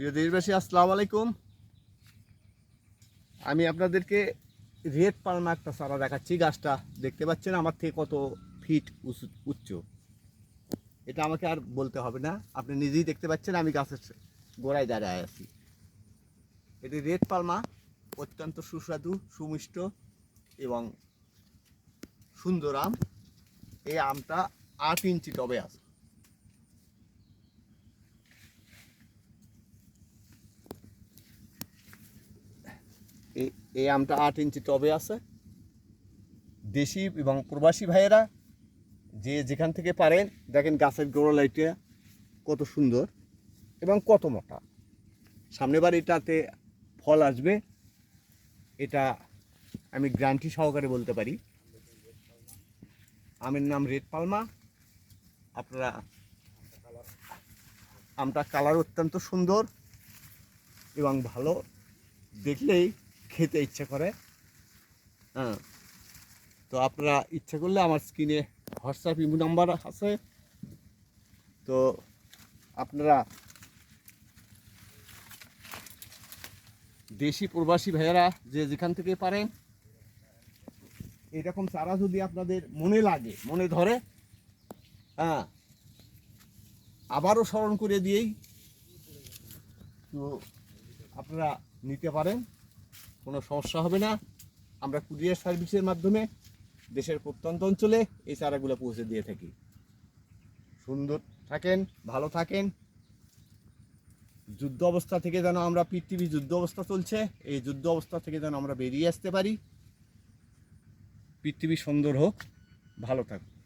প্রিয় দেশবাসী, আসসালামু আলাইকুম। আমি আপনাদেরকে রেড পালমা একটা চারা দেখাচ্ছি। গাছটা দেখতে পাচ্ছেন, আমার থেকে কত ফিট উঁচু- উচ্চ। এটা আমাকে আর বলতে হবে না। আপনি নিজেই দেখতে পাচ্ছেন, আমি গাছের গোড়ায় দাঁড়ায় আছি। এটি রেড পালমা, অত্যন্ত সুস্বাদু, সুমিষ্ট এবং সুন্দর আম। এই আমটা আট ইঞ্চি টবে আছে। এই- আমটা আট ইঞ্চি টবে আছে। দেশি এবং প্রবাসী ভাইয়েরা যে যেখান থেকে পারেন, দেখেন গাছের গোড়া লাইটে কত সুন্দর এবং কত মোটা। সামনেবার এটাতে ফল আসবে, এটা আমি গ্রান্টি সহকারে বলতে পারি। আমের নাম রেড পালমা। আপনারা আমটা কালার অত্যন্ত সুন্দর এবং ভালো। দেখলেই খেতে ইচ্ছে করে। হ্যাঁ। তো আপনারা ইচ্ছে করলে আমার স্ক্রিনে হোয়াটসঅ্যাপ ইমো নাম্বার আছে। তো আপনারা দেশি প্রবাসী ভাইয়েরা যে যেখান থেকে পারেন, এরকম চারা যদি আপনাদের মনে লাগে, মনে ধরে হ্যাঁ আবারও স্মরণ করে দিয়েই তো আপনারা নিতে পারেন। কোনো সমস্যা হবে না। আমরা কুরিয়ার সার্ভিসের মাধ্যমে দেশের প্রত্যন্ত অঞ্চলে এই চারাগুলো পৌঁছে দিয়ে থাকি। সুন্দর থাকেন, ভালো থাকেন। যুদ্ধ অবস্থা থেকে যেন আমরা পৃথিবী যুদ্ধ অবস্থা চলছে, এই যুদ্ধ অবস্থা থেকে যেন আমরা বেরিয়ে আসতে পারি। পৃথিবী সুন্দর হোক, ভালো থাকুক